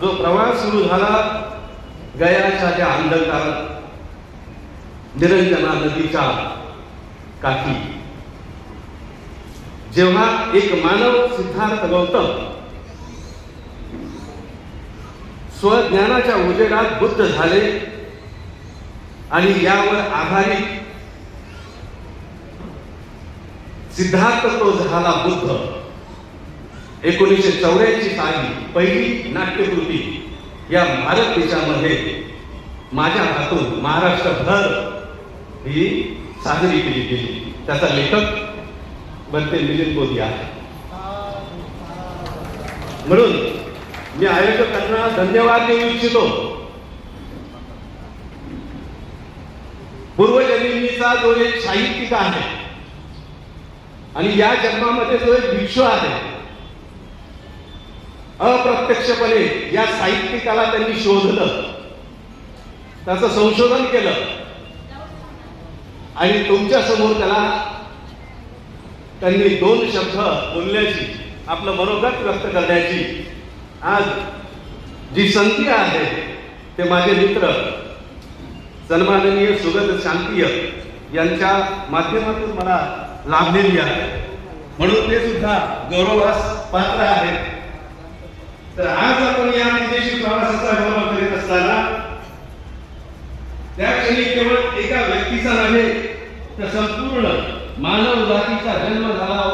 जो प्रवास सुरू झाला गयाच्या त्या अंधकारात निरंजना नदीच्या काठी. जेव्हा एक मानव सिद्धार्थ गौतम स्वज्ञानाच्या उजेडात बुद्ध झाले आणि यावर आधारित सिद्धार्थ तो झाला बुद्ध. एकोणीसशे चौऱ्याऐंशी साली पहिली नाट्यकृती या भारत देशामध्ये माझ्या हातून महाराष्ट्रभर ही साजरी केली गेली. त्याचा लेखक बनते मिलिंद मोदी आहे. म्हणून मी आयोजकांना धन्यवाद देऊ इच्छितो. पूर्वजन्मीचा जो एक साहित्यिक आहे आणि या जन्मामध्ये जो एक भिक्षू आहे अप्रत्यक्षपणे या साहित्यिकाला त्यांनी शोधलं. त्याचं संशोधन केलं. आणि तुमच्यासमोर त्याला त्यांनी दोन शब्द बोलण्याची आपलं मनोगत व्यक्त करण्याची आज जी संधी आहे ते माझे मित्र सन्माननीय सुगत शांतीय यांच्या माध्यमातून मला लाभलेली आहे. म्हणून ते सुद्धा गौरवास पात्र आहेत. तर आज आपण या विदेशी प्रवासाचा गौरव करीत असताना त्या क्षणी केवळ एका व्यक्तीचा नव्हे तर संपूर्ण मानव जातीचा जन्म झाला